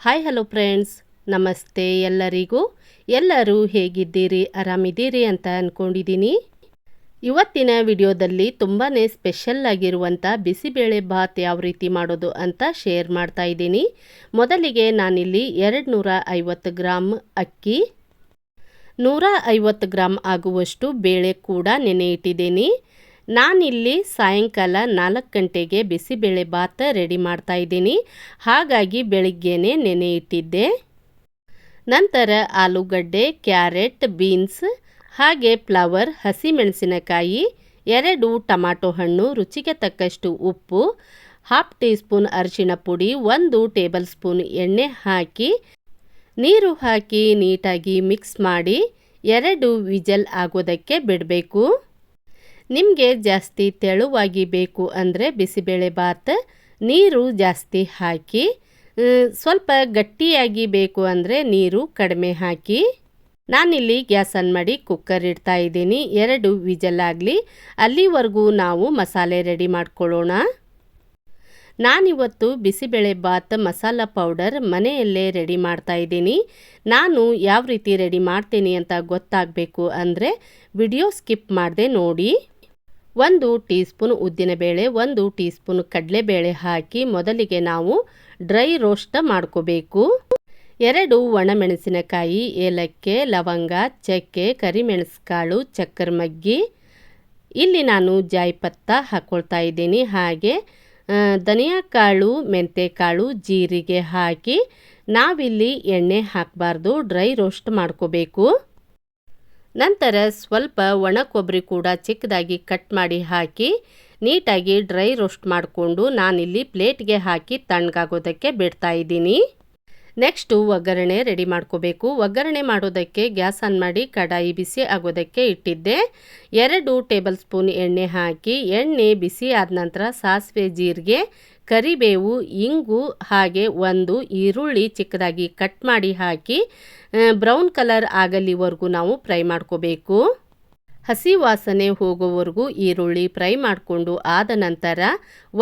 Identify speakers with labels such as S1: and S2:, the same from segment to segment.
S1: Hi hello friends ನಮಸ್ತೆ ಎಲ್ಲರಿಗೂ. ಎಲ್ಲರೂ ಹೇಗಿದ್ದೀರಿ? ಆರಾಮಿದ್ದೀರಿ ಅಂತ ಅಂದ್ಕೊಂಡಿದ್ದೀನಿ ಇವತ್ತಿನ ವಿಡಿಯೋದಲ್ಲಿ ತುಂಬಾ ಸ್ಪೆಷಲ್ ಆಗಿರುವಂಥ ಬಿಸಿಬೇಳೆ ಭಾತ್ ಯಾವ ರೀತಿ ಮಾಡೋದು ಅಂತ ಶೇರ್ ಮಾಡ್ತಾ ಇದ್ದೀನಿ. ಮೊದಲಿಗೆ ನಾನಿಲ್ಲಿ ಎರಡು ನೂರ ಐವತ್ತು ಗ್ರಾಮ್ ಅಕ್ಕಿ ನೂರ ಐವತ್ತು ಗ್ರಾಮ್ ಆಗುವಷ್ಟು ಬೇಳೆ ಕೂಡ ನೆನೆ ಇಟ್ಟಿದ್ದೀನಿ ನಾನಿಲ್ಲಿ ಸಾಯಂಕಾಲ ನಾಲ್ಕು ಗಂಟೆಗೆ ಬಿಸಿಬೇಳೆ ಭಾತ್ ರೆಡಿ ಮಾಡ್ತಾ ಇದ್ದೀನಿ. ಹಾಗಾಗಿ ಬೆಳಿಗ್ಗೆನೆ ನೆನೆ ಇಟ್ಟಿದ್ದೆ. ನಂತರ ಆಲೂಗಡ್ಡೆ, ಕ್ಯಾರೆಟ್, ಬೀನ್ಸ್, ಹಾಗೆ ಫ್ಲವರ್, ಹಸಿಮೆಣಸಿನಕಾಯಿ, ಎರಡು ಟಮಾಟೊ ಹಣ್ಣು, ರುಚಿಗೆ ತಕ್ಕಷ್ಟು ಉಪ್ಪು, ಹಾಫ್ ಟೀ ಸ್ಪೂನ್ ಅರಿಶಿಣ ಪುಡಿ, ಒಂದು ಟೇಬಲ್ ಸ್ಪೂನ್ ಎಣ್ಣೆ ಹಾಕಿ, ನೀರು ಹಾಕಿ ನೀಟಾಗಿ ಮಿಕ್ಸ್ ಮಾಡಿ, ಎರಡು ವಿಜಲ್ ಆಗೋದಕ್ಕೆ ಬಿಡಬೇಕು. ನಿಮಗೆ ಜಾಸ್ತಿ ತೆಳುವಾಗಿ ಬೇಕು ಅಂದರೆ ಬಿಸಿಬೇಳೆ ಭಾತ್ ನೀರು ಜಾಸ್ತಿ ಹಾಕಿ ಸ್ವಲ್ಪ ಗಟ್ಟಿಯಾಗಿ ಬೇಕು ಅಂದರೆ ನೀರು ಕಡಿಮೆ ಹಾಕಿ. ನಾನಿಲ್ಲಿ ಗ್ಯಾಸ್ ಆನ್ ಮಾಡಿ ಕುಕ್ಕರ್ ಇಡ್ತಾ ಇದ್ದೀನಿ. ಎರಡು ವಿಜಲ್ ಆಗಲಿ ಅಲ್ಲಿವರೆಗೂ ನಾವು ಮಸಾಲೆ ರೆಡಿ ಮಾಡ್ಕೊಳ್ಳೋಣ. ನಾನಿವತ್ತು ಬಿಸಿಬೇಳೆ ಭಾತ್ ಮಸಾಲ ಪೌಡರ್ ಮನೆಯಲ್ಲೇ ರೆಡಿ ಮಾಡ್ತಾ ಇದ್ದೀನಿ. ನಾನು ಯಾವ ರೀತಿ ರೆಡಿ ಮಾಡ್ತೀನಿ ಅಂತ ಗೊತ್ತಾಗಬೇಕು ಅಂದರೆ ವಿಡಿಯೋ ಸ್ಕಿಪ್ ಮಾಡದೆ ನೋಡಿ. ಒಂದು ಟೀ ಸ್ಪೂನ್ ಉದ್ದಿನಬೇಳೆ ಒಂದು ಟೀ ಸ್ಪೂನ್ ಕಡಲೆಬೇಳೆ ಹಾಕಿ ಮೊದಲಿಗೆ ನಾವು ಡ್ರೈ ರೋಸ್ಟ್ ಮಾಡ್ಕೋಬೇಕು. ಎರಡು ಒಣಮೆಣಸಿನಕಾಯಿ, ಏಲಕ್ಕೆ, ಲವಂಗ, ಚಕ್ಕೆ, ಕರಿಮೆಣಸುಕಾಳು ಚಕ್ಕರ್ ಮಗ್ಗಿ ಇಲ್ಲಿ ನಾನು ಜಾಯಿಪತ್ತ ಹಾಕ್ಕೊಳ್ತಾ ಇದ್ದೀನಿ. ಹಾಗೆ ಧನಿಯಾ ಕಾಳು ಮೆಂತೆಕಾಳು, ಜೀರಿಗೆ ಹಾಕಿ ನಾವಿಲ್ಲಿ ಎಣ್ಣೆ ಹಾಕಬಾರ್ದು. ಡ್ರೈ ರೋಸ್ಟ್ ಮಾಡ್ಕೋಬೇಕು. ನಂತರ ಸ್ವಲ್ಪ ಒಣ ಕೊಬ್ಬರಿ ಕೂಡ ಚಿಕ್ಕದಾಗಿ ಕಟ್ ಮಾಡಿ ಹಾಕಿ ನೀಟಾಗಿ ಡ್ರೈ ರೋಸ್ಟ್ ಮಾಡಿಕೊಂಡು ನಾನಿಲ್ಲಿ ಪ್ಲೇಟ್ಗೆ ಹಾಕಿ ತಣ್ಣಗಾಗೋದಕ್ಕೆ ಬಿಡ್ತಾ ಇದ್ದೀನಿ. ನೆಕ್ಸ್ಟು ಒಗ್ಗರಣೆ ರೆಡಿ ಮಾಡ್ಕೋಬೇಕು. ಒಗ್ಗರಣೆ ಮಾಡೋದಕ್ಕೆ ಗ್ಯಾಸ್ ಆನ್ ಮಾಡಿ ಕಡಾಯಿ ಬಿಸಿ ಆಗೋದಕ್ಕೆ ಇಟ್ಟಿದ್ದೆ. ಎರಡು ಟೇಬಲ್ ಸ್ಪೂನ್ ಎಣ್ಣೆ ಹಾಕಿ, ಎಣ್ಣೆ ಬಿಸಿ ಆದ ನಂತರ ಸಾಸಿವೆ ಜೀರಿಗೆ, ಕರಿಬೇವು, ಇಂಗು, ಹಾಗೆ ಒಂದು ಈರುಳ್ಳಿ ಚಿಕ್ಕದಾಗಿ ಕಟ್ ಮಾಡಿ ಹಾಕಿ ಬ್ರೌನ್ ಕಲರ್ ಆಗಲಿವರೆಗೂ ನಾವು ಫ್ರೈ ಮಾಡ್ಕೋಬೇಕು. ಹಸಿ ವಾಸನೆ ಹೋಗೋವರೆಗೂ ಈರುಳ್ಳಿ ಫ್ರೈ ಮಾಡಿಕೊಂಡು ಆದ ನಂತರ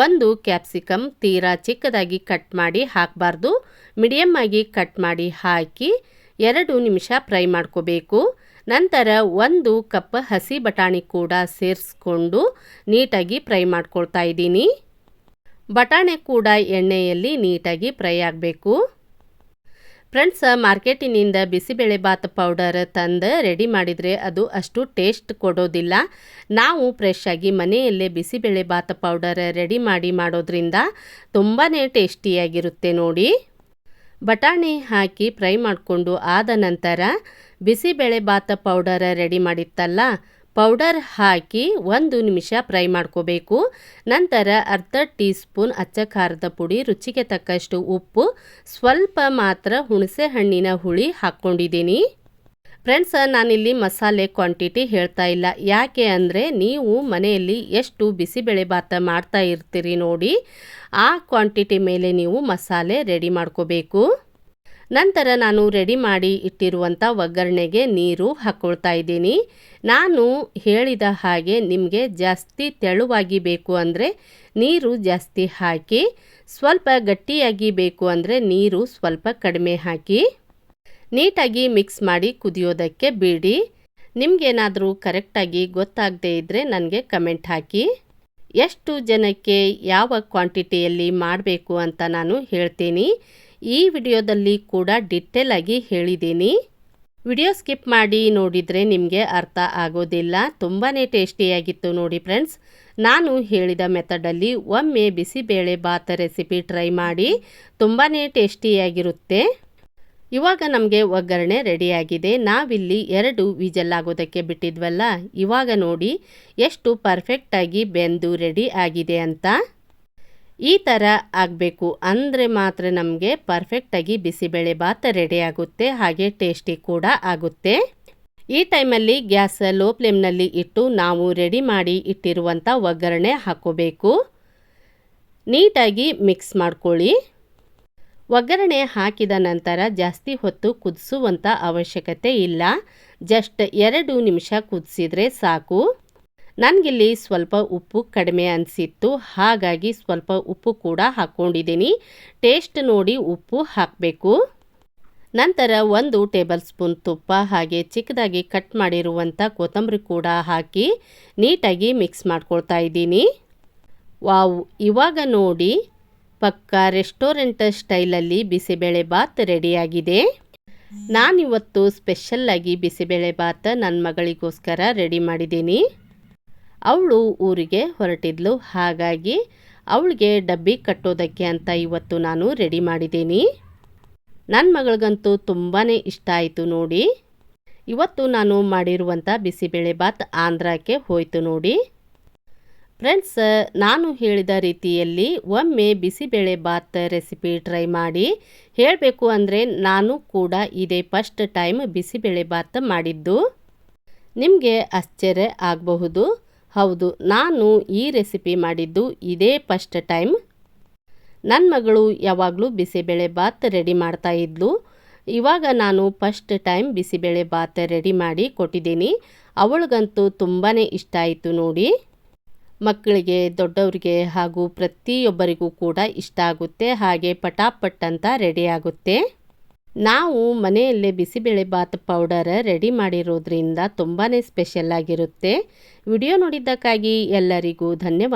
S1: ಒಂದು ಕ್ಯಾಪ್ಸಿಕಮ್ ತೀರಾ ಚಿಕ್ಕದಾಗಿ ಕಟ್ ಮಾಡಿ ಹಾಕಬಾರ್ದು. ಮೀಡಿಯಮ್ ಆಗಿ ಕಟ್ ಮಾಡಿ ಹಾಕಿ ಎರಡು ನಿಮಿಷ ಫ್ರೈ ಮಾಡ್ಕೋಬೇಕು. ನಂತರ ಒಂದು ಕಪ್ ಹಸಿ ಬಟಾಣಿ ಕೂಡ ಸೇರಿಸ್ಕೊಂಡು ನೀಟಾಗಿ ಫ್ರೈ ಮಾಡ್ಕೊಳ್ತಾ ಇದ್ದೀನಿ. ಬಟಾಣೆ ಕೂಡ ಎಣ್ಣೆಯಲ್ಲಿ ನೀಟಾಗಿ ಫ್ರೈ ಆಗಬೇಕು. ಫ್ರೆಂಡ್ಸ್, ಮಾರ್ಕೆಟಿನಿಂದ ಬಿಸಿಬೇಳೆ ಬಾತ್ ಪೌಡರ್ ತಂದು ರೆಡಿ ಮಾಡಿದರೆ ಅದು ಅಷ್ಟು ಟೇಸ್ಟ್ ಕೊಡೋದಿಲ್ಲ. ನಾವು ಫ್ರೆಶ್ ಆಗಿ ಮನೆಯಲ್ಲೇ ಬಿಸಿಬೇಳೆ ಬಾತ್ ಪೌಡರ್ ರೆಡಿ ಮಾಡಿ ಮಾಡೋದ್ರಿಂದ ತುಂಬಾ ಟೇಸ್ಟಿಯಾಗಿರುತ್ತೆ ನೋಡಿ. ಬಟಾಣಿ ಹಾಕಿ ಫ್ರೈ ಮಾಡಿಕೊಂಡು ಆದ ನಂತರ ಬಿಸಿಬೇಳೆ ಬಾತ್ ಪೌಡರ್ ರೆಡಿ ಮಾಡಿತ್ತಲ್ಲ ಪೌಡರ್ ಹಾಕಿ ಒಂದು ನಿಮಿಷ ಫ್ರೈ ಮಾಡ್ಕೋಬೇಕು. ನಂತರ ಅರ್ಧ ಟೀ ಸ್ಪೂನ್ ಅಚ್ಚ ಖಾರದ ಪುಡಿ, ರುಚಿಗೆ ತಕ್ಕಷ್ಟು ಉಪ್ಪು, ಸ್ವಲ್ಪ ಮಾತ್ರ ಹುಣಸೆ ಹಣ್ಣಿನ ಹುಳಿ ಹಾಕ್ಕೊಂಡಿದ್ದೀನಿ. ಫ್ರೆಂಡ್ಸ್ ನಾನಿಲ್ಲಿ ಮಸಾಲೆ ಕ್ವಾಂಟಿಟಿ ಹೇಳ್ತಾ ಇಲ್ಲ. ಯಾಕೆ ಅಂದರೆ ನೀವು ಮನೆಯಲ್ಲಿ ಎಷ್ಟು ಬಿಸಿಬೇಳೆ ಭಾತ ಮಾಡ್ತಾ ಇರ್ತೀರಿ ನೋಡಿ, ಆ ಕ್ವಾಂಟಿಟಿ ಮೇಲೆ ನೀವು ಮಸಾಲೆ ರೆಡಿ ಮಾಡ್ಕೋಬೇಕು. ನಂತರ ನಾನು ರೆಡಿ ಮಾಡಿ ಇಟ್ಟಿರುವಂಥ ಒಗ್ಗರಣೆಗೆ ನೀರು ಹಾಕ್ಕೊಳ್ತಾ ಇದ್ದೀನಿ. ನಾನು ಹೇಳಿದ ಹಾಗೆ ನಿಮಗೆ ಜಾಸ್ತಿ ತೆಳುವಾಗಿ ಬೇಕು ಅಂದರೆ ನೀರು ಜಾಸ್ತಿ ಹಾಕಿ, ಸ್ವಲ್ಪ ಗಟ್ಟಿಯಾಗಿ ಬೇಕು ಅಂದರೆ ನೀರು ಸ್ವಲ್ಪ ಕಡಿಮೆ ಹಾಕಿ, ನೀಟಾಗಿ ಮಿಕ್ಸ್ ಮಾಡಿ ಕುದಿಯೋದಕ್ಕೆ ಬಿಡಿ. ನಿಮಗೇನಾದರೂ ಕರೆಕ್ಟಾಗಿ ಗೊತ್ತಾಗದೇ ಇದ್ದರೆ ನನಗೆ ಕಮೆಂಟ್ ಹಾಕಿ. ಎಷ್ಟು ಜನಕ್ಕೆ ಯಾವ ಕ್ವಾಂಟಿಟಿಯಲ್ಲಿ ಮಾಡಬೇಕು ಅಂತ ನಾನು ಹೇಳ್ತೀನಿ. ಈ ವಿಡಿಯೋದಲ್ಲಿ ಕೂಡ ಡಿಟೇಲ್ ಆಗಿ ಹೇಳಿದ್ದೀನಿ. ವಿಡಿಯೋ ಸ್ಕಿಪ್ ಮಾಡಿ ನೋಡಿದರೆ ನಿಮಗೆ ಅರ್ಥ ಆಗೋದಿಲ್ಲ. ತುಂಬಾ ಟೇಸ್ಟಿಯಾಗಿತ್ತು ನೋಡಿ ಫ್ರೆಂಡ್ಸ್ ನಾನು ಹೇಳಿದ ಮೆಥಡಲ್ಲಿ ಒಮ್ಮೆ ಬಿಸಿಬೇಳೆ ಬಾತ್ ರೆಸಿಪಿ ಟ್ರೈ ಮಾಡಿ ತುಂಬಾ ಟೇಸ್ಟಿಯಾಗಿರುತ್ತೆ ಇವಾಗ ನಮಗೆ ಒಗ್ಗರಣೆ ರೆಡಿಯಾಗಿದೆ ನಾವಿಲ್ಲಿ ಎರಡು ವಿಜಲ್ ಆಗೋದಕ್ಕೆ ಬಿಟ್ಟಿದ್ವಲ್ಲ, ಇವಾಗ ನೋಡಿ ಎಷ್ಟು ಪರ್ಫೆಕ್ಟಾಗಿ ಬೆಂದು ರೆಡಿ ಆಗಿದೆ ಅಂತ. ಈ ಥರ ಆಗಬೇಕು ಅಂದರೆ ಮಾತ್ರ ನಮಗೆ ಪರ್ಫೆಕ್ಟಾಗಿ ಬಿಸಿಬೇಳೆ ಭಾತ್ ರೆಡಿ ಆಗುತ್ತೆ, ಹಾಗೆ ಟೇಸ್ಟಿ ಕೂಡ ಆಗುತ್ತೆ. ಈ ಟೈಮಲ್ಲಿ ಗ್ಯಾಸ್ ಲೋ ಫ್ಲೇಮ್ನಲ್ಲಿ ಇಟ್ಟು ನಾವು ರೆಡಿ ಮಾಡಿ ಇಟ್ಟಿರುವಂಥ ಒಗ್ಗರಣೆ ಹಾಕೋಬೇಕು. ನೀಟಾಗಿ ಮಿಕ್ಸ್ ಮಾಡ್ಕೊಳ್ಳಿ. ಒಗ್ಗರಣೆ ಹಾಕಿದ ನಂತರ ಜಾಸ್ತಿ ಹೊತ್ತು ಕುದಿಸುವಂಥ ಅವಶ್ಯಕತೆ ಇಲ್ಲ. ಜಸ್ಟ್ ಎರಡು ನಿಮಿಷ ಕುದಿಸಿದ್ರೆ ಸಾಕು. ನನಗಿಲ್ಲಿ ಸ್ವಲ್ಪ ಉಪ್ಪು ಕಡಿಮೆ ಅನಿಸಿತ್ತು, ಹಾಗಾಗಿ ಸ್ವಲ್ಪ ಉಪ್ಪು ಕೂಡ ಹಾಕ್ಕೊಂಡಿದ್ದೀನಿ ಟೇಸ್ಟ್ ನೋಡಿ ಉಪ್ಪು ಹಾಕಬೇಕು. ನಂತರ ಒಂದು ಟೇಬಲ್ ಸ್ಪೂನ್ ತುಪ್ಪ, ಹಾಗೆ ಚಿಕ್ಕದಾಗಿ ಕಟ್ ಮಾಡಿರುವಂಥ ಕೊತ್ತಂಬರಿ ಕೂಡ ಹಾಕಿ ನೀಟಾಗಿ ಮಿಕ್ಸ್ ಮಾಡ್ಕೊಳ್ತಾ ಇದ್ದೀನಿ. ವಾವ್, ಇವಾಗ ನೋಡಿ. ಪಕ್ಕ ರೆಸ್ಟೋರೆಂಟ್ ಸ್ಟೈಲಲ್ಲಿ ಬಿಸಿಬೇಳೆ ಬಾತ್ ರೆಡಿಯಾಗಿದೆ. ನಾನಿವತ್ತು ಸ್ಪೆಷಲ್ಲಾಗಿ ಬಿಸಿಬೇಳೆ ಬಾತ್ ನನ್ನ ಮಗಳಿಗೋಸ್ಕರ ರೆಡಿ ಮಾಡಿದ್ದೀನಿ. ಅವಳು ಊರಿಗೆ ಹೊರಟಿದ್ಲು. ಹಾಗಾಗಿ ಅವಳಿಗೆ ಡಬ್ಬಿ ಕಟ್ಟೋದಕ್ಕೆ ಅಂತ ಇವತ್ತು ನಾನು ರೆಡಿ ಮಾಡಿದ್ದೀನಿ. ನನ್ನ ಮಗಳಿಗಂತೂ ತುಂಬಾ ಇಷ್ಟ ಆಯಿತು ನೋಡಿ. ಇವತ್ತು ನಾನು ಮಾಡಿರುವಂಥ ಬಿಸಿಬೇಳೆ ಬಾತ್ ಆಂಧ್ರಕ್ಕೆ ಹೋಯಿತು ನೋಡಿ. ಫ್ರೆಂಡ್ಸ್, ನಾನು ಹೇಳಿದ ರೀತಿಯಲ್ಲಿ ಒಮ್ಮೆ ಬಿಸಿಬೇಳೆ ಬಾತ್ ರೆಸಿಪಿ ಟ್ರೈ ಮಾಡಿ ಹೇಳಬೇಕು ಅಂದರೆ ನಾನು ಕೂಡ ಇದೇ ಫಸ್ಟ್ ಟೈಮ್ ಬಿಸಿಬೇಳೆ ಬಾತ್ ಮಾಡಿದ್ದು. ನಿಮಗೆ ಆಶ್ಚರ್ಯ ಆಗಬಹುದು. ಹೌದು, ನಾನು ಈ ರೆಸಿಪಿ ಮಾಡಿದ್ದು ಇದೇ ಫಸ್ಟ್ ಟೈಮ್. ನನ್ನ ಮಗಳು ಯಾವಾಗಲೂ ಬಿಸಿಬೇಳೆ ಬಾತ್ ರೆಡಿ ಮಾಡ್ತಾ ಇದ್ಲು. ಇವಾಗ ನಾನು first time bisibele bath ready ಮಾಡಿ ಕೊಟ್ಟಿದ್ದೀನಿ. ಅವಳಿಗಂತೂ ತುಂಬಾ ಇಷ್ಟ ಆಯಿತು ನೋಡಿ. ಮಕ್ಕಳಿಗೆ, ದೊಡ್ಡವರಿಗೆ ಹಾಗೂ ಪ್ರತಿಯೊಬ್ಬರಿಗೂ ಕೂಡ ಇಷ್ಟ ಆಗುತ್ತೆ, ಹಾಗೆ ಪಟಾಪಟ್ ಅಂತ ರೆಡಿ ಆಗುತ್ತೆ. ನಾವು ಮನೆಯಲ್ಲೇ ಬಿಸಿಬೇಳೆ ಬಾತ್ ಪೌಡರ್ ರೆಡಿ ಮಾಡಿರೋದ್ರಿಂದ ತುಂಬಾ ಸ್ಪೆಷಲ್ ಆಗಿರುತ್ತೆ. ವಿಡಿಯೋ ನೋಡಿದ್ದಕ್ಕಾಗಿ ಎಲ್ಲರಿಗೂ ಧನ್ಯವಾದ.